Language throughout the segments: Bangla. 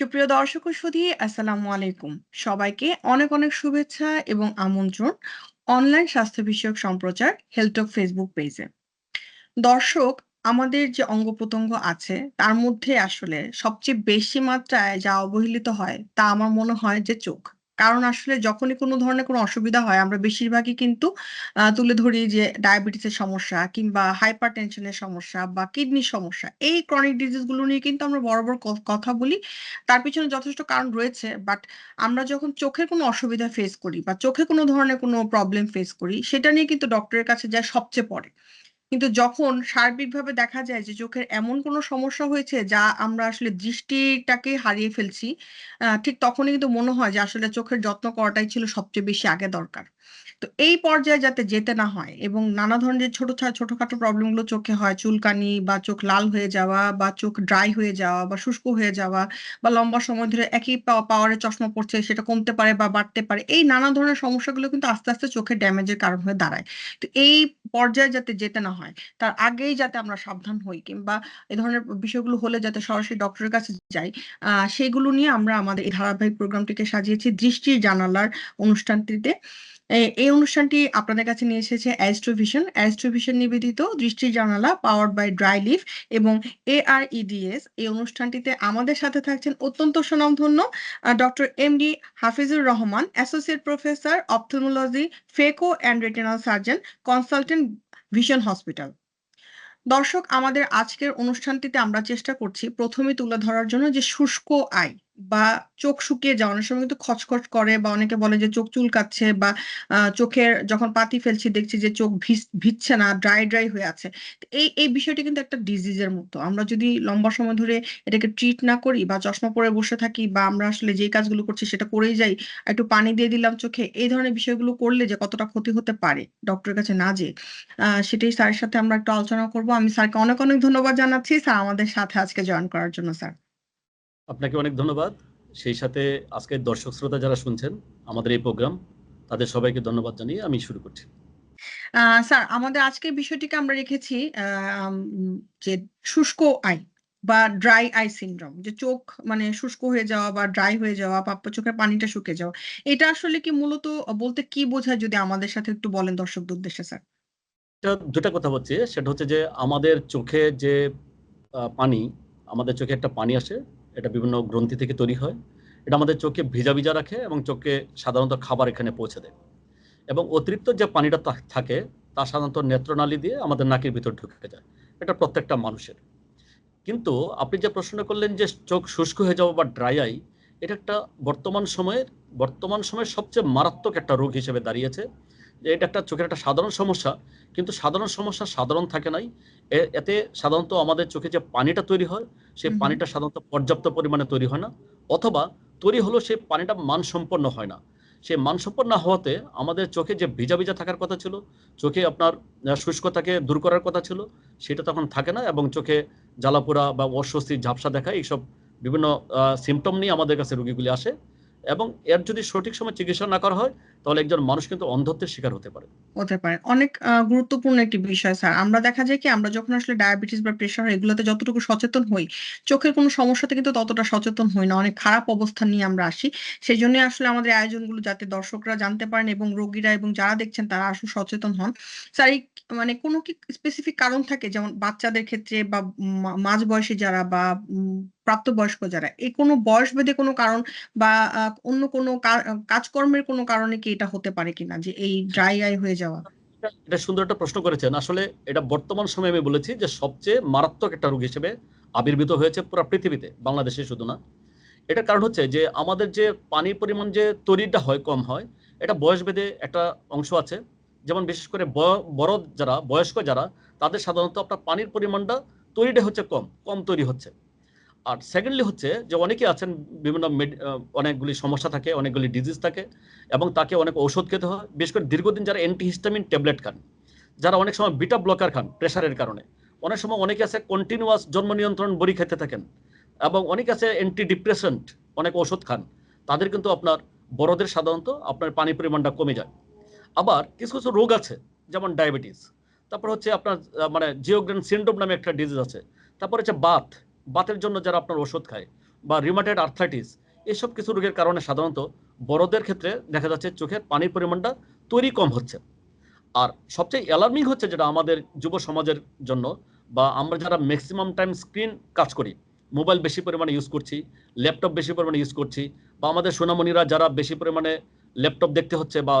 সুপ্রিয় দর্শক সুধী আসসালামু আলাইকুম। সবাইকে অনেক অনেক শুভেচ্ছা এবং আমন্ত্রণ অনলাইন স্বাস্থ্য বিষয়ক সম্প্রচার হেলটক ফেসবুক পেজে দর্শক, আমাদের যে অঙ্গ প্রত্যঙ্গ আছে, তার মধ্যে আসলে সবচেয়ে বেশি মাত্রায় যা অবহেলিত হয়, তা আমার মনে হয় যে চোখ। কারণ আসলে যখনই কোনো ধরনের কোনো অসুবিধা হয়, আমরা বেশিরভাগই কিন্তু তুলে ধরি যে ডায়াবেটিসের সমস্যা কিংবা হাইপার টেনশনের সমস্যা বা কিডনির সমস্যা। এই ক্রনিক ডিজিজগুলো নিয়ে কিন্তু আমরা বড় বড় কথা বলি। তার পিছনে যথেষ্ট কারণ রয়েছে বাট আমরা যখন চোখের কোনো অসুবিধা ফেস করি বা চোখে কোনো ধরনের কোনো প্রবলেম ফেস করি, সেটা নিয়ে কিন্তু ডক্টরের কাছে যায় সবচেয়ে পরে। কিন্তু যখন সার্বিকভাবে দেখা যায় যে চোখের এমন কোনো সমস্যা হয়েছে যা আমরা আসলে দৃষ্টিটাকে হারিয়ে ফেলছি ঠিক তখনই কিন্তু মনে হয় যে আসলে চোখের যত্ন করাটাই ছিল সবচেয়ে বেশি আগে দরকার। তো এই পর্যায়ে যাতে যেতে না হয় এবং নানা ধরনের ছোট ছোটখাটো প্রবলেমগুলো চোখে হয়, চুলকানি বা চোখ লাল হয়ে যাওয়া বা চোখ ড্রাই হয়ে যাওয়া বা শুষ্ক হয়ে যাওয়া বা লম্বা সময় ধরে একই পা- পাওয়ারের চশমা পড়ছে সেটা কমতে পারে বা বাড়তে পারে, এই নানা ধরনের সমস্যাগুলো কিন্তু আস্তে আস্তে চোখের ড্যামেজের কারণ হয়ে দাঁড়ায়। তো এই পর্যায়ে যাতে যেতে না হয়, তার আগেই যাতে আমরা সাবধান হই কিংবা এই ধরনের বিষয়গুলো হলে যাতে সরাসরি ডক্টরের কাছে যাই সেগুলো নিয়ে আমরা আমাদের এই ধারাবাহিক প্রোগ্রামটিকে সাজিয়েছি দৃষ্টির জানালার অনুষ্ঠানটিতে। এই অনুষ্ঠানটি আপনাদের কাছে নিয়ে এসেছে অ্যাস্ট্রোভিশন অ্যাস্ট্রোভিশন নিবেদিত দৃষ্টির জানালা পাওয়ার বাই ড্রাই লিফ এবং এ আর ইডিএস এই অনুষ্ঠানটিতে আমাদের সাথে থাকছেন অত্যন্ত সুনামধন্য doctor M D Hafizur Rahman associate professor ophthalmology phaco and retinal surgeon consultant vision hospital দর্শক, আমাদের আজকের অনুষ্ঠানটিতে আমরা চেষ্টা করছি প্রথমে তুলে ধরার জন্য যে শুষ্ক আই বা চোখ শুকিয়ে যাওয়া, অনেক সময় কিন্তু খচখচ করে বা অনেকে বলে যে চোখ চুলকাচ্ছে বা চোখের যখন পাতি ফেলছি দেখছি যে চোখ ভিজ- ভিজছে না ড্রাই ড্রাই হয়ে আছে। এই এই বিষয়টি কিন্তু একটা ডিজিজের মতো। আমরা যদি লম্বা সময় ধরে এটাকে ট্রিট না করি বা চশমা পরে বসে থাকি বা আমরা আসলে যে কাজগুলো করছি সেটা করেই যাই, একটু পানি দিয়ে দিলাম চোখে, এই ধরনের বিষয়গুলো করলে যে কতটা ক্ষতি হতে পারে? ডক্টরের কাছে না আহ সেটাই স্যারের সাথে আমরা একটু আলোচনা করব। আমি স্যারকে অনেক অনেক ধন্যবাদ জানাচ্ছি। স্যার আমাদের সাথে আজকে জয়েন করার জন্য, স্যার। আপনাকে অনেক ধন্যবাদ। সেই সাথে আজকের দর্শক শ্রোতা যারা শুনছেন আমাদের এই প্রোগ্রাম তাদের সবাইকে ধন্যবাদ জানিয়ে আমি শুরু করছি। স্যার আমাদের আজকের বিষয়টিকে আমরা রেখেছি যে শুষ্ক আই বা ড্রাই আই সিনড্রোম যে চোখ মানে শুষ্ক হয়ে যাওয়া বা ড্রাই হয়ে যাওয়া বা চোখের পানিটা শুকিয়ে যাওয়া। এটা আসলে কি মূলত বলতে কি বোঝায় যদি আমাদের সাথে একটু বলেন দর্শকদের উদ্দেশ্যে স্যার? এটা দুটা কথা হচ্ছে সেটা হচ্ছে যে আমাদের চোখে যে পানি আমাদের চোখে একটা পানি আসে এটা বিভিন্ন গ্রন্থি থেকে তৈরি হয়। এটা আমাদের চোখে ভিজা ভিজা রাখে এবং চোখে সাধারণত খাবার এখানে পৌঁছে দেয়। এবং অতিরিক্ত যে পানিটা থাকে, তা সাধারণত নেত্রনালী দিয়ে আমাদের নাকের ভিতর ঢুকে যায়। এটা প্রত্যেকটা মানুষের। কিন্তু আপনি যে প্রশ্ন করলেন যে চোখ শুষ্ক হয়ে যাওয়া বা ড্রাই আই এটা একটা বর্তমান সময়ের বর্তমান সময়ের সবচেয়ে মারাত্মক একটা রোগ হিসেবে দাঁড়িয়েছে। যে এটা একটা চোখের একটা সাধারণ সমস্যা কিন্তু সাধারণ সমস্যা সাধারণ থাকে নাই। এ- এতে সাধারণত আমাদের চোখে যে পানিটা তৈরি হয় সেই। পানিটা সাধারণত পর্যাপ্ত পরিমাণে তৈরি হয় না অথবা তৈরি হলেও সেই পানিটা মানসম্পন্ন হয় না। সেই মানসম্পন্ন না হওয়াতে আমাদের চোখে যে ভিজা ভিজা থাকার কথা ছিল চোখে আপনার শুষ্কতাকে দূর করার কথা ছিল সেটা তখন থাকে না এবং চোখে জ্বালাপোড়া বা অস্বস্তি ঝাপসা দেখা এইসব বিভিন্ন সিমটম নিয়ে আমাদের কাছে রোগীগুলি আসে। এবং এর যদি সঠিক সময় চিকিৎসা না করা হয়, তাহলে একজন মানুষ কিন্তু অন্ধত্বের শিকার হতে পারে। হতে পারে। অনেক গুরুত্বপূর্ণ একটি বিষয়, স্যার। আমরা দেখা যায় কি, আমরা যখন আসলে ডায়াবেটিস বা প্রেশার এগুলোতে যতটুকু সচেতন হই, চোখের কোনো সমস্যাতে কিন্তু ততটা সচেতন হই না। অনেক খারাপ অবস্থা নিয়ে আমরা আসি। সেই জন্য আসলে আমাদের আয়োজনগুলো যাতে দর্শকরা জানতে পারেন এবং রোগীরা এবং যারা দেখছেন তারা আসলে সচেতন হন। স্যার, এই মানে কোনো কি স্পেসিফিক কারণ থাকে? যেমন বাচ্চাদের ক্ষেত্রে বা মাঝ বয়সী যারা বা প্রাপ্তবয়স্ক যারা এই কোনো বয়স ভেদে কোনো কারণ বা অন্য কোনো কাজকর্মের কোনো কারণে কি এটা হতে পারে কিনা? যে এই ড্রাই আই হয়ে যাওয়া। এটা সুন্দর একটা প্রশ্ন করেছেন। আসলে এটা বর্তমান সময়ে আমি বলেছি যে সবচেয়ে মারাত্মক একটা রোগ হিসেবে আবির্ভূত হয়েছে পুরো পৃথিবীতে, বাংলাদেশে শুধু না। এটার কারণ হচ্ছে যে আমাদের যে পানির পরিমাণ যে তৈরিটা হয়, কম হয়, এটা বয়স ভেদে একটা অংশ আছে। যেমন বিশেষ করে বড় যারা, বয়স্ক যারা, তাদের সাধারণত আপনার পানির পরিমাণটা তৈরিটা হচ্ছে কম কম তৈরি হচ্ছে। আর সেকেন্ডলি হচ্ছে যে অনেকে আছেন বিভিন্ন অনেকগুলি সমস্যা থাকে, অনেকগুলি ডিজিজ থাকে এবং তাকে অনেক ঔষধ খেতে হয়। বিশেষ করে দীর্ঘদিন যারা অ্যান্টিহিস্টামিন ট্যাবলেট খান, যারা অনেক সময় বিটা ব্লকার খান প্রেশারের কারণে। অনেক সময় অনেকে আছে কন্টিনিউয়াস জন্ম নিয়ন্ত্রণ বড়ি খেতে থাকেন এবং অনেকে আছে অ্যান্টি ডিপ্রেশন্ট অনেক ওষুধ খান। তাদের কিন্তু আপনার বড়দের সাধারণত আপনার পানি পরিমাণটা কমে যায়। আবার কিছু কিছু রোগ আছে, যেমন ডায়াবেটিস তারপর হচ্ছে আপনার মানে জিওগ্রেন সিন্ড্রোম নামে একটা ডিজিজ আছে। তারপর হচ্ছে বাত। বাতের জন্য যারা আপনার ওষুধ খায় বা রিমাটেড আর্থ্রাইটিস এসব কিছু রোগের কারণে সাধারণত বড়দের ক্ষেত্রে দেখা যাচ্ছে চোখের পানির পরিমাণটা তৈরি কম হচ্ছে। আর সবচেয়ে অ্যালার্মিং হচ্ছে যেটা আমাদের যুব সমাজের জন্য বা আমরা যারা ম্যাক্সিমাম টাইম স্ক্রিন কাজ করি মোবাইল বেশি পরিমাণে ইউজ করছি ল্যাপটপ বেশি পরিমাণে ইউজ করছি বা আমাদের সোনামণিরা যারা বেশি পরিমাণে ল্যাপটপ দেখতে হচ্ছে বা।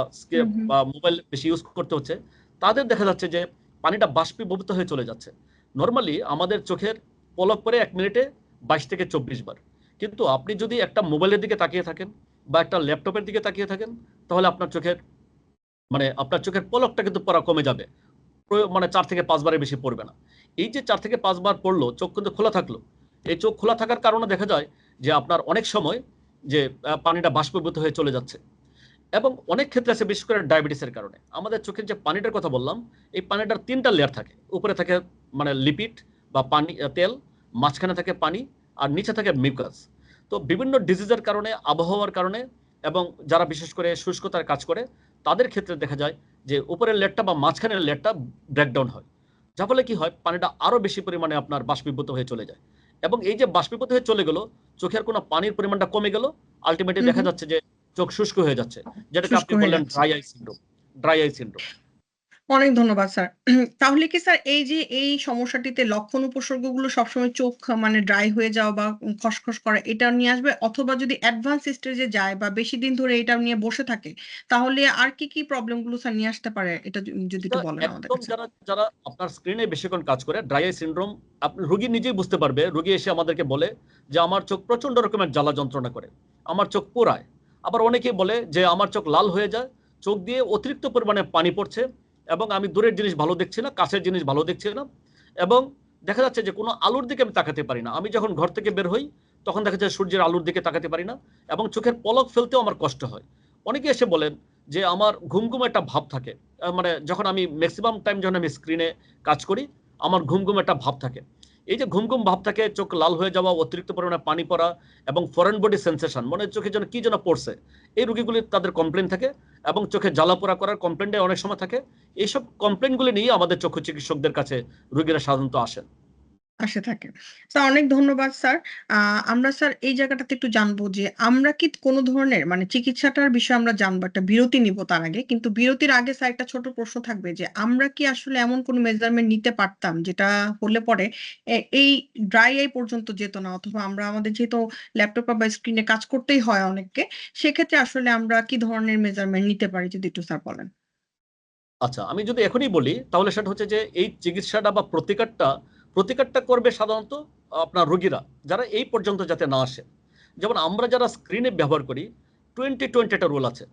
বা মোবাইল বেশি ইউজ করতে হচ্ছে তাদের দেখা যাচ্ছে যে পানিটা বাষ্পীভূত হয়ে চলে যাচ্ছে। নর্মালি আমাদের চোখের পলক পরে এক মিনিটে বাইশ থেকে চব্বিশ বার। কিন্তু আপনি যদি একটা মোবাইলের দিকে তাকিয়ে থাকেন বা একটা ল্যাপটপের দিকে তাকিয়ে থাকেন তাহলে আপনার চোখের মানে আপনার চোখের পলকটা কিন্তু পড়া কমে যাবে। মানে চার থেকে পাঁচবারের বেশি পড়বে না। এই যে চার থেকে পাঁচবার পড়ল চোখ কিন্তু খোলা থাকল। এই চোখ খোলা থাকার কারণে দেখা যায় যে আপনার অনেক সময় যে পানিটা বাষ্পীভূত হয়ে চলে যাচ্ছে। এবং অনেক ক্ষেত্রে আছে বিশেষ করে ডায়াবেটিসের কারণে। আমাদের চোখের যে পানিটার কথা বললাম এই পানিটার তিনটা লেয়ার থাকে। উপরে থাকে মানে লিপিড বা পানি তেল মাঝখানে থাকে পানি আর নিচে থাকে মিউকাস তো বিভিন্ন ডিজিজের কারণে আবহাওয়ার কারণে এবং যারা বিশেষ করে শুষ্কতার কাজ করে তাদের ক্ষেত্রে দেখা যায় যে উপরের লেয়ারটা বা মাঝখানের লেয়ারটা ব্রেকডাউন হয়। যার ফলে কি হয় পানিটা আরও বেশি পরিমাণে আপনার বাষ্পীভূত হয়ে চলে যায়। এবং এই যে বাষ্পীভূত হয়ে চলে গেল চোখের কোনো পানির পরিমাণটা কমে গেল আলটিমেটলি দেখা যাচ্ছে যে চোখ শুষ্ক হয়ে যাচ্ছে যেটাকে আপনি বললেন dry eye syndrome dry eye syndrome অনেক ধন্যবাদ স্যার। তাহলে কি স্যার এই যে এই সমস্যাটিতে লক্ষণ উপসর্গগুলো সবসময় চোখ মানে ড্রাই হয়ে যাওয়া বা খসখস করা এটা নিয়ে আসবে? অথবা যদি অ্যাডভান্স স্টেজে যায় বা বেশি দিন ধরে এটা নিয়ে বসে থাকে তাহলে আর কি কি প্রবলেমগুলো স্যার নিয়ে আসতে পারে? এটা যদি একটু বলেন আমাদের একদম যারা যারা আপনার স্ক্রিনে বেশিক্ষণ কাজ করে ড্রাই আই সিন্ড্রোম আপনি রোগী নিজেই বুঝতে পারবে। রোগী এসে আমাদেরকে বলে যে আমার চোখ প্রচণ্ড রকমের জ্বালা যন্ত্রণা করে। আমার চোখ পোড়ায়। আবার অনেকে বলে যে আমার চোখ লাল হয়ে যায়, চোখ দিয়ে অতিরিক্ত পরিমাণে পানি পড়ছে এবং আমি দূরের জিনিস ভালো দেখছি না, কাছের জিনিস ভালো দেখছি না এবং দেখা যাচ্ছে যে কোনো আলুর দিকে আমি তাকাতে পারি না। আমি যখন ঘর থেকে বের হই, তখন দেখা যায় সূর্যের আলুর দিকে তাকাতে পারি না এবং চোখের পলক ফেলতেও আমার কষ্ট হয়। অনেকে এসে বলেন যে আমার ঘুম ঘুম একটা ভাব থাকে। মানে যখন আমি ম্যাক্সিমাম টাইম যখন আমি স্ক্রিনে কাজ করি, আমার ঘুম ঘুম একটা ভাব থাকে। এই যে ঘুম ঘুম ভাব থাকে চোখ লাল হয়ে যাওয়া, অতিরিক্ত পরিমাণে পানি পড়া এবং ফরেন বডি সেন্সেশন মানে চোখে যেন কি যেন পড়ছে, এই রুগীগুলির তাদের কমপ্লেন থাকে এবং চোখে জ্বালা পোড়া করার কমপ্লেনটাই অনেক সময় থাকে। এইসব কমপ্লেনগুলি নিয়ে আমাদের চক্ষু চিকিৎসকদের কাছে রুগীরা সাধারণত আসেন। আসে থাকে। স্যার, অনেক ধন্যবাদ, স্যার। আমরা, স্যার, এই জায়গাটাতে একটু জানব যে, আমরা কি কোনো ধরনের মানে চিকিৎসাটার বিষয়ে আমরা জানব, একটা বিরতি নিব তার আগে। কিন্তু বিরতির আগে, স্যার, একটা ছোট প্রশ্ন থাকবে যে, আমরা কি আসলে এমন কোনো মেজারমেন্ট নিতে পারতাম যেটা হলে পরে এই ড্রাই আই পর্যন্ত যেত না? অথবা আমরা, আমাদের যেহেতু ল্যাপটপ বা স্ক্রিনে কাজ করতেই হয় অনেককে, সেক্ষেত্রে আসলে আমরা কি ধরনের মেজারমেন্ট নিতে পারি, যদি একটু স্যার বলেন? আচ্ছা আমি যদি এখনই বলি, তাহলে সেটা হচ্ছে যে, এই চিকিৎসাটা বা প্রতিকারটা প্রতিকারটা করবে সাধারণত আপনার রোগীরা যারা এই পর্যন্ত যাতে না আসে। যেমন আমরা যারা স্ক্রিনে ব্যবহার করি টোয়েন্টি টোয়েন্টি একটা রুল আছে।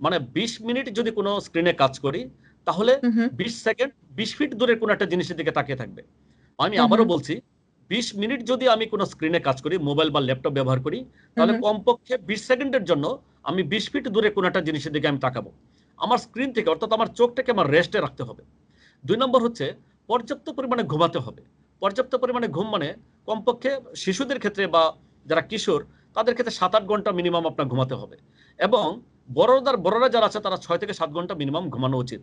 মানে বিশ মিনিট যদি কোনো স্ক্রিনে কাজ করি তাহলে বিশ সেকেন্ড বিশ ফিট দূরে কোনো একটা জিনিসের দিকে তাকিয়ে থাকবে। আমি আবারও বলছি বিশ মিনিট যদি আমি কোনো স্ক্রিনে কাজ করি মোবাইল বা ল্যাপটপ ব্যবহার করি তাহলে কমপক্ষে বিশ সেকেন্ডের জন্য আমি বিশ ফিট দূরে কোনো একটা জিনিসের দিকে আমি তাকাবো। আমার স্ক্রিন থেকে অর্থাৎ আমার চোখটাকে আমার রেস্টে রাখতে হবে। দুই নম্বর হচ্ছে পর্যাপ্ত পরিমাণে ঘুমাতে হবে। পর্যাপ্ত পরিমাণে ঘুম মানে কমপক্ষে শিশুদের ক্ষেত্রে বা যারা কিশোর, তাদের ক্ষেত্রে সাত আট ঘণ্টা মিনিমাম আপনার ঘুমাতে হবে। এবং বড়দার বড়রা যারা আছে, তারা ছয় থেকে সাত ঘণ্টা মিনিমাম ঘুমানো উচিত।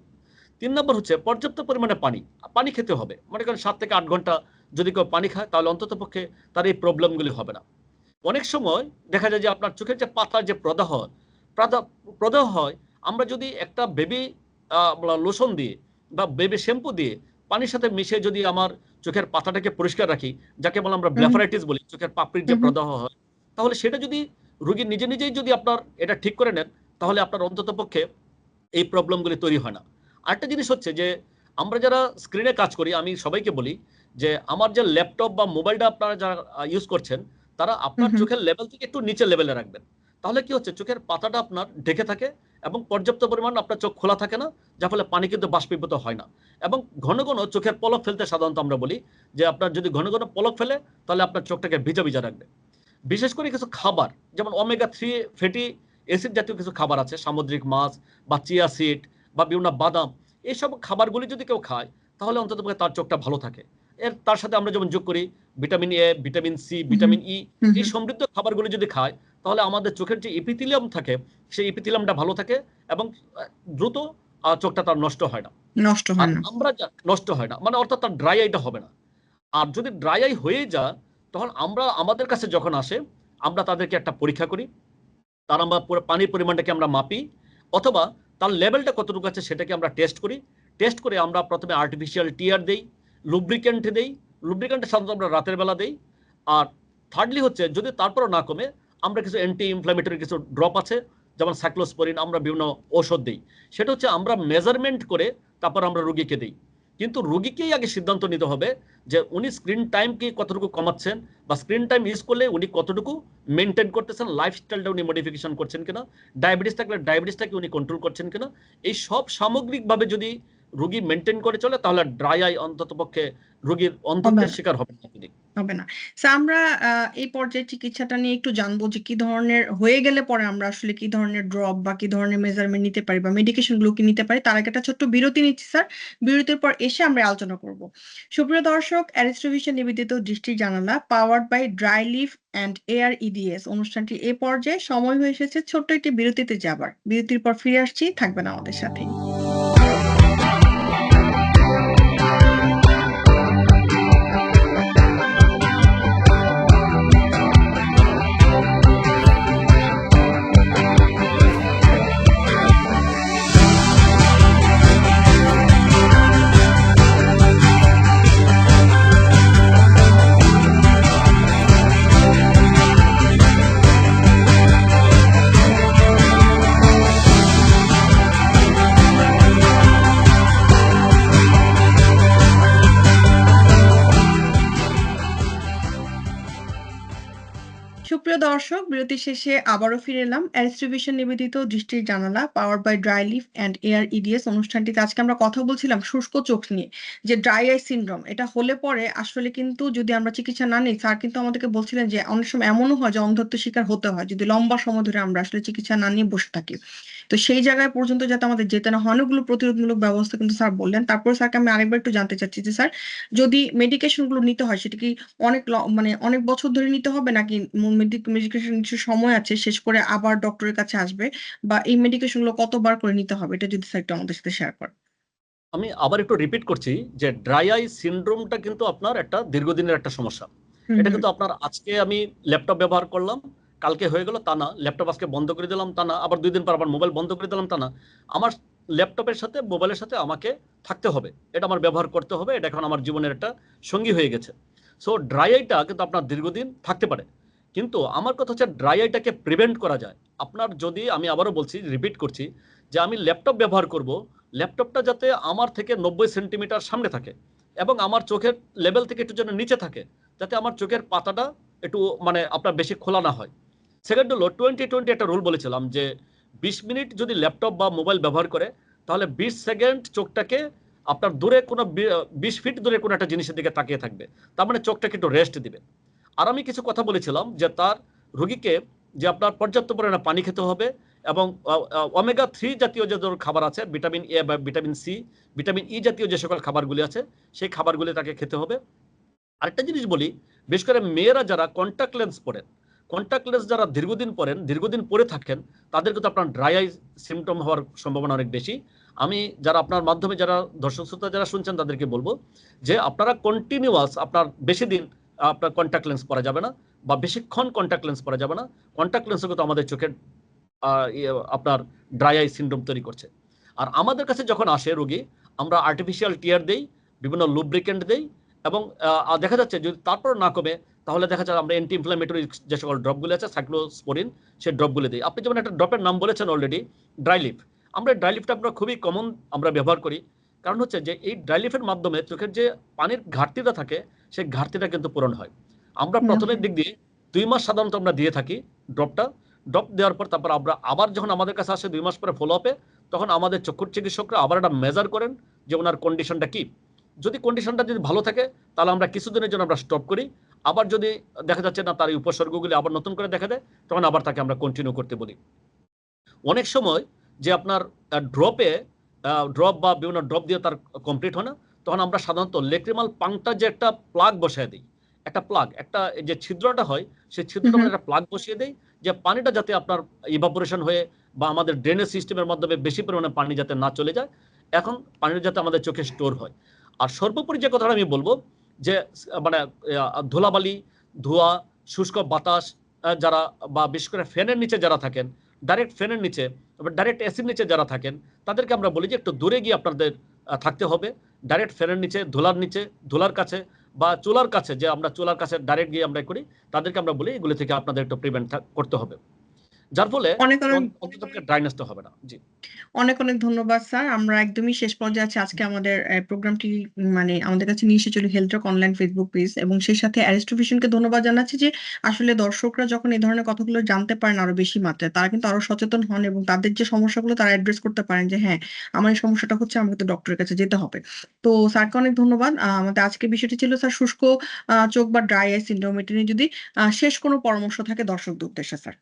তিন নম্বর হচ্ছে পর্যাপ্ত পরিমাণে পানি। পানি খেতে হবে। মনে করেন সাত থেকে আট ঘণ্টা যদি কেউ পানি খায়, তাহলে অন্তত পক্ষে তার এই প্রবলেমগুলি হবে না। অনেক সময় দেখা যায় যে আপনার চোখের যে পাতার যে প্রদাহ প্রদাহ হয়, আমরা যদি একটা বেবি লোশন দিয়ে বা বেবি শ্যাম্পু দিয়ে পানির সাথে মিশে যদি আমার চোখের পাতাটাকে পরিষ্কার রাখি যাকে বলে আমরা। ব্লেফারাইটিস বলি চোখের পাপড়ির যে। প্রদাহ হয় তাহলে সেটা যদি রোগী নিজে নিজেই যদি আপনার এটা ঠিক করে নেন তাহলে আপনার অন্তত পক্ষে এই প্রবলেমগুলি তৈরি হয় না আরেকটা জিনিস হচ্ছে যে আমরা যারা স্ক্রিনে কাজ করি আমি সবাইকে বলি যে আমার যে ল্যাপটপ বা মোবাইলটা আপনারা যারা ইউজ করছেন তারা আপনার। চোখের লেভেল থেকে একটু নিচে লেভেলে রাখবেন তাহলে কি হচ্ছে চোখের পাতাটা আপনার ঢেকে থাকে এবং পর্যাপ্ত পরিমাণ আপনার চোখ খোলা থাকে না যার ফলে পানি কিন্তু বাষ্পীভূত হয় না। এবং ঘন ঘন চোখের পলক ফেলতে সাধারণত আমরা বলি যে আপনার যদি ঘন ঘন পলক ফেলে তাহলে আপনার চোখটাকে ভিজা ভিজা রাখবে। বিশেষ করে কিছু খাবার যেমন ওমেগা থ্রি ফ্যাটি অ্যাসিড জাতীয় কিছু খাবার আছে সামুদ্রিক মাছ বা চিয়া সিড বা বিভিন্ন বাদাম এইসব খাবারগুলি যদি কেউ খায় তাহলে অন্তত তার চোখটা ভালো থাকে। এর তার সাথে আমরা যেমন যোগ করি vitamin A vitamin C vitamin E এই সমৃদ্ধ খাবারগুলি যদি খায় তাহলে আমাদের চোখের যে ইপিথিলিয়াম থাকে সেই ইপিথিলিয়ামটা ভালো থাকে এবং দ্রুত চোখটা তার নষ্ট হয় না। নষ্ট হয় না। আমরা নষ্ট হয় না। মানে অর্থাৎ তার ড্রাই আইটা হবে না। আর যদি ড্রাই আই হয়ে যায় তখন আমরা আমাদের কাছে যখন আসে আমরা তাদেরকে একটা পরীক্ষা করি। তার আমরা পুরো পানির পরিমাণটাকে আমরা মাপি। অথবা তার লেভেলটা কতটুকু আছে সেটাকে আমরা টেস্ট করি। টেস্ট করে আমরা প্রথমে আর্টিফিশিয়াল টিয়ার দেই লুব্রিকেন্ট দেই। লুব্রিকেন্ট সাধারণত আমরা রাতের বেলা দেই। আর থার্ডলি হচ্ছে যদি তারপরও না কমে আমরা কিছু অ্যান্টি ইনফ্লামেটরি কিছু ড্রপ আছে, যেমন সাইক্লোস্পোরিন আমরা বিভিন্ন ঔষধ দিই। সেটা হচ্ছে আমরা মেজারমেন্ট করে তারপর আমরা রুগীকে দিই। কিন্তু রুগীকেই আগে সিদ্ধান্ত নিতে হবে যে উনি স্ক্রিন টাইম কি কতটুকু কমাচ্ছেন বা স্ক্রিন টাইম ইউজ করলে উনি কতটুকু মেনটেন করতেছেন লাইফস্টাইলটা উনি মডিফিকেশন করছেন কিনা ডায়াবেটিস থাকলে ডায়াবেটিসটাকে উনি কন্ট্রোল করছেন কিনা, এই সব সামগ্রিকভাবে যদি রুগী মেনটেন করে চলে তাহলে ড্রাই আই অন্তত পক্ষে রুগীর অন্ধত্বের শিকার হবে না হবে না। আমরা এই পর্যায়ে চিকিৎসাটা নিয়ে একটু জানব যে কি ধরনের হয়ে গেলে পরে আমরা আসলে কি ধরনের ড্রপ বা কি ধরনের মেজারমেন্ট নিতে পারি বা মেডিকেশনগুলো কি নিতে পারি তার আগে একটা ছোট্ট বিরতি নিচ্ছি স্যার বিরতির পর এসে আমরা আলোচনা করব। সুপ্রিয় দর্শক অ্যারিস্টোভিশন নিবেদিত দৃষ্টির জানালা powered by dry leaf and air EDS অনুষ্ঠানটি এ পর্যায়ে সময় হয়ে এসেছে ছোট্ট একটি বিরতিতে যাবার। বিরতির পর ফিরে আসছি থাকবেন আমাদের সাথে। দর্শক, বিরতি শেষে আবারও ফিরে এলাম। অ্যারিস্ট্রিবিউশন নিবেদিত দৃষ্টির জানালা power by dry leaf and air EDS অনুষ্ঠানটিতে আজকে আমরা কথা বলছিলাম শুষ্ক চোখ নিয়ে, যে ড্রাই আই সিন্ড্রোম এটা হলে পরে আসলে কিন্তু যদি আমরা চিকিৎসা না নিই, স্যার কিন্তু আমাদেরকে বলছিলেন যে অনেক সময় এমনও হয় যে অন্ধত্ব শিকার হতে হয়, যদি লম্বা সময় ধরে আমরা আসলে চিকিৎসা না নিয়ে বসে থাকি। তো সেই জায়গায় পর্যন্ত যাতে আমাদের যেতে না হয় অনেকগুলো প্রতিরোধমূলক ব্যবস্থা কিন্তু স্যার বললেন। তারপর স্যারকে আমি আরেকবার একটু জানতে চাচ্ছি যে স্যার যদি মেডিকেশনগুলো নিতে হয় সেটা কি অনেক মানে অনেক বছর ধরে নিতে হবে নাকি মেডিকেশন কিছু সময় আছে শেষ করে আবার ডক্টরের কাছে আসবে? বা এই মেডিকেশনগুলো কতবার করে নিতে হবে? এটা যদি স্যার একটু আমাদের সাথে শেয়ার করেন। আমি আবার একটু রিপিট করছি যে ড্রাই আই সিনড্রোমটা কিন্তু আপনার একটা দীর্ঘদিনের একটা সমস্যা। এটা কিন্তু আপনার আজকে আমি ল্যাপটপ ব্যবহার করলাম কালকে হয়ে গেল তা না ল্যাপটপ আজকে বন্ধ করে দিলাম তা না, আবার দুই দিন পর আবার মোবাইল বন্ধ করে দিলাম তা না। আমার ল্যাপটপের সাথে মোবাইলের সাথে আমাকে থাকতে হবে। এটা আমার ব্যবহার করতে হবে, এটা এখন আমার জীবনের একটা সঙ্গী হয়ে গেছে। সো ড্রাই আইটা কিন্তু আপনার দীর্ঘদিন থাকতে পারে। কিন্তু আমার কথা হচ্ছে ড্রাই আইটাকে প্রিভেন্ট করা যায়। আপনার যদি, আমি আবারও বলছি রিপিট করছি, যে আমি ল্যাপটপ ব্যবহার করব ল্যাপটপটা যাতে আমার থেকে নব্বই সেন্টিমিটার সামনে থাকে এবং আমার চোখের লেভেল থেকে একটু যেন নিচে থাকে, যাতে আমার চোখের পাতাটা একটু মানে আপনার বেশি খোলা না হয়। সেকেন্ড হলো টোয়েন্টি টোয়েন্টি একটা রুল বলেছিলাম যে বিশ মিনিট যদি ল্যাপটপ বা মোবাইল ব্যবহার করে, তাহলে বিশ সেকেন্ড চোখটাকে আপনার দূরে কোনো বিশ ফিট দূরে কোনো একটা জিনিসের দিকে তাকিয়ে থাকবে। তার মানে চোখটাকে একটু রেস্ট দিবে। আর আমি কিছু কথা বলেছিলাম যে তার রোগীকে যে আপনার পর্যাপ্ত পরিমাণে পানি খেতে হবে এবং ওমেগা থ্রি জাতীয় যে ধরুন খাবার আছে ভিটামিন এ বা ভিটামিন সি ভিটামিন ই জাতীয় যে সকল খাবারগুলি আছে, সেই খাবারগুলি তাকে খেতে হবে। আরেকটা জিনিস বলি, বিশেষ করে মেয়েরা যারা কন্ট্যাক্ট লেন্স পরেন কন্ট্যাক্ট লেন্স যারা দীর্ঘদিন পরেন দীর্ঘদিন পরে থাকেন তাদের কিন্তু আপনার ড্রাই আই সিমটম হওয়ার সম্ভাবনা অনেক বেশি। আমি যারা আপনার মাধ্যমে যারা দর্শক শ্রোতা যারা শুনছেন তাদেরকে বলব যে আপনারা কন্টিনিউয়াস আপনার বেশি দিন আপনার কন্ট্যাক্ট লেন্স পরা যাবে না বা বেশিক্ষণ কন্ট্যাক্ট লেন্স পরা যাবে না। কন্ট্যাক্ট লেন্সও কিন্তু আমাদের চোখের ইয়ে, আপনার ড্রাই আই সিন্ড্রোম তৈরি করছে। আর আমাদের কাছে যখন আসে রোগী আমরা আর্টিফিশিয়াল টিয়ার দেই বিভিন্ন লুব্রিকেন্ট দেই এবং দেখা যাচ্ছে যদি তারপর না কমে তাহলে দেখা যায় আমরা অ্যান্টি ইনফ্লামেটরি যে সকল ড্রপগুলো আছে সাইক্লোস্পোরিন সেই ড্রপগুলো দিই। আপনি যেমন একটা ড্রপের নাম বলেছেন অলরেডি ড্রাইলিফ আমরা ড্রাইলিফটা আমরা খুবই কমন আমরা ব্যবহার করি। কারণ হচ্ছে যে এই ড্রাইলিফের মাধ্যমে চোখের যে পানির ঘাটতিটা থাকে সেই ঘাটতিটা কিন্তু পূরণ হয়। আমরা প্রথমের দিক দিয়ে দুই মাস সাধারণত আমরা দিয়ে থাকি ড্রপটা ড্রপ দেওয়ার পর তারপর আমরা আবার যখন আমাদের কাছে আসে দুই মাস পরে ফলো আপে তখন আমাদের চক্ষুর চিকিৎসকরা আবার একটা মেজার করেন যে ওনার কন্ডিশনটা কি। যদি কন্ডিশনটা যদি ভালো থাকে তাহলে আমরা কিছুদিনের জন্য আমরা স্টপ করি। আবার যদি দেখা যাচ্ছে না তার এই উপসর্গগুলি আবার নতুন করে দেখা দেয় তখন আবার তাকে আমরা কন্টিনিউ করতে বলি। অনেক সময় যে আপনার ড্রপে ড্রপ বা বিভিন্ন ড্রপ দিয়ে তার কমপ্লিট হয় না তখন আমরা সাধারণত লেক্রিমাল পাংটা যে একটা প্লাগ বসায় দিই একটা প্লাগ একটা যে ছিদ্রটা হয় সেই ছিদ্রটা আমরা একটা প্লাগ বসিয়ে দেই যে পানিটা যাতে আপনার ইভাপোরেশন হয়ে বা আমাদের ড্রেনেজ সিস্টেমের মাধ্যমে বেশি পরিমাণে পানি যাতে না চলে যায় এখন পানিটা যাতে আমাদের চোখে স্টোর হয়। আর সর্বোপরি যে কথাটা আমি বলব যে মানে ধুলাবালি, ধোঁয়া, শুষ্ক বাতাস যারা, বা বিশেষ করে ফ্যানের নিচে যারা থাকেন ডাইরেক্ট ফ্যানের নিচে ডাইরেক্ট এসির নিচে যারা থাকেন, তাদেরকে আমরা বলি যে একটু দূরে গিয়ে আপনাদের থাকতে হবে। ডাইরেক্ট ফ্যানের নিচে, ধুলার নিচে, ধুলার কাছে, বা চুলার কাছে, যে আমরা চুলার কাছে ডাইরেক্ট গিয়ে আমরা করি, তাদেরকে আমরা বলি এগুলি থেকে আপনাদের একটু প্রিভেন্ট করতে হবে। যার ফলে অনেক অনেক অন্তত ড্রাইনেসটা হবে না। জি। অনেক অনেক ধন্যবাদ স্যার। আমরা একদমই শেষ পর্যায়ে আছি। আজকে আমাদের প্রোগ্রামটি মানে আমাদের কাছে নিয়ে এসেছিল চলে হেলথক অনলাইন ফেসবুক পেজ এবং সেই সাথে অ্যারিস্টোভিশনকে ধন্যবাদ জানাচ্ছি যে আসলে দর্শকরা যখন এই ধরনের কথাগুলো জানতে পারেন আরও বেশি মাত্রায় তারা কিন্তু আরও সচেতন হন এবং তাদের যে সমস্যাগুলো তারা অ্যাড্রেস করতে পারেন যে হ্যাঁ আমার এই সমস্যাটা হচ্ছে আমাকে তো ডক্টরের কাছে যেতে হবে। তো স্যারকে অনেক ধন্যবাদ। আমাদের আজকে বিষয়টি ছিল স্যার শুষ্ক চোখ বা ড্রাই আই সিন্ড্রোম এটি নিয়ে যদি শেষ কোনো পরামর্শ থাকে দর্শকদের উদ্দেশ্যে স্যার।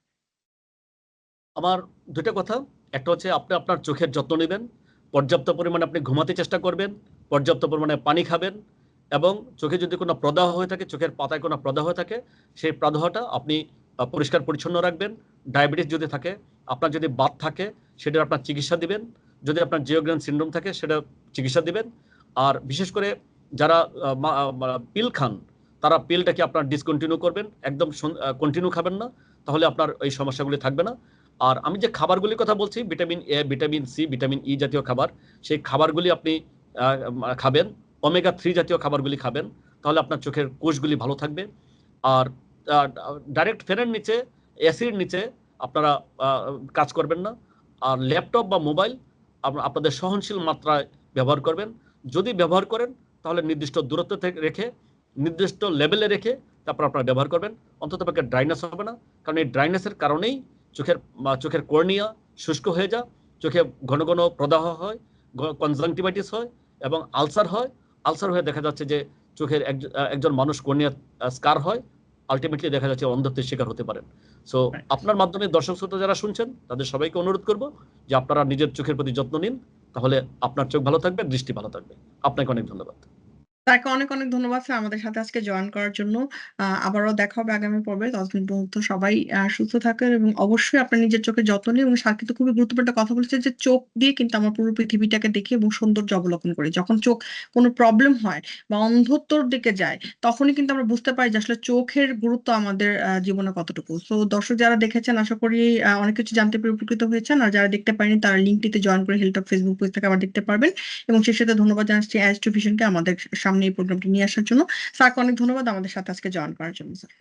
আমার দুটো কথা। একটা হচ্ছে আপনি আপনার চোখের যত্ন নেবেন, পর্যাপ্ত পরিমাণে আপনি ঘুমাতে চেষ্টা করবেন, পর্যাপ্ত পরিমাণে পানি খাবেন এবং চোখে যদি কোনো প্রদাহ হয়ে থাকে, চোখের পাতায় কোনো প্রদাহ হয়ে থাকে, সেই প্রদাহটা আপনি পরিষ্কার পরিচ্ছন্ন রাখবেন। ডায়াবেটিস যদি থাকে, আপনার যদি বাত থাকে, সেটার আপনার চিকিৎসা দিবেন। যদি আপনার জিওগ্রান সিন্ড্রোম থাকে, সেটা চিকিৎসা দিবেন। আর বিশেষ করে যারা পিল খান, তারা পিলটাকে আপনার ডিসকন্টিনিউ করবেন। একদম কন্টিনিউ খাবেন না, তাহলে আপনার এই সমস্যাগুলি থাকবে না। আর আমি যে খাবারগুলির কথা বলছি, vitamin A vitamin C vitamin E জাতীয় খাবার, সেই খাবারগুলি আপনি খাবেন। ওমেগা থ্রি জাতীয় খাবারগুলি খাবেন। তাহলে আপনার চোখের কোষগুলি ভালো থাকবে। আর ডাইরেক্ট ফ্যানের নিচে, এসির নিচে আপনারা কাজ করবেন না। আর ল্যাপটপ বা মোবাইল আপনাদের সহনশীল মাত্রায় ব্যবহার করবেন। যদি ব্যবহার করেন, তাহলে নির্দিষ্ট দূরত্ব থেকে রেখে, নির্দিষ্ট লেভেলে রেখে তারপর আপনারা ব্যবহার করবেন। অন্তত পক্ষে ড্রাইনেস হবে না। কারণ এই ড্রাইনেসের কারণেই চোখের চোখের কর্নিয়া শুষ্ক হয়ে যা চোখে ঘন ঘন প্রদাহ হয় কনজাংটিভাইটিস হয় এবং আলসার হয়। আলসার হয়ে দেখা যাচ্ছে যে চোখের একজ- একজন মানুষ কর্নিয়া স্কার হয় আলটিমেটলি দেখা যাচ্ছে অন্ধত্বের শিকার হতে পারেন। সো আপনার মাধ্যমে দর্শক শ্রোতা যারা শুনছেন তাদের সবাইকে অনুরোধ করব যে আপনারা নিজের চোখের প্রতি যত্ন নিন তাহলে আপনার চোখ ভালো থাকবে দৃষ্টি ভালো থাকবে। আপনাকে অনেক ধন্যবাদ। তাকে অনেক অনেক ধন্যবাদ স্যার আমাদের সাথে আজকে জয়েন করার জন্য। আবারও দেখা হবে আগামী পর্বে। ততদিন পর্যন্ত সবাই সুস্থ থাকেন এবং অবশ্যই আপনার নিজের চোখে যত্ন নিন এবং স্যার কিন্তু খুবই গুরুত্বপূর্ণ কথা বলেছে যে চোখ দিয়ে কিন্তু আমরা পুরো পৃথিবীটাকে দেখি এবং সৌন্দর্য অবলোকন করি। যখন চোখ কোনো প্রবলেম হয় বা অন্ধত্বর দিকে যায়, তখনই কিন্তু আমরা বুঝতে পারি যে আসলে চোখের গুরুত্ব আমাদের জীবনে কতটুকু। তো দর্শক যারা দেখেছেন, আশা করি অনেক কিছু জানতে পেরে উপকৃত হয়েছেন। আর যারা দেখতে পারেনি, তারা লিঙ্কটিতে জয়েন করে হেলটক ফেসবুক পেজ থেকে আবার দেখতে পারবেন। এবং সেই সাথে ধন্যবাদ জানাচ্ছি অ্যাজ টু ভিশনকে আমাদের এই প্রোগ্রামটি নিয়ে আসার জন্য। স্যারকে অনেক ধন্যবাদ আমাদের সাথে আজকে জয়েন করার জন্য স্যার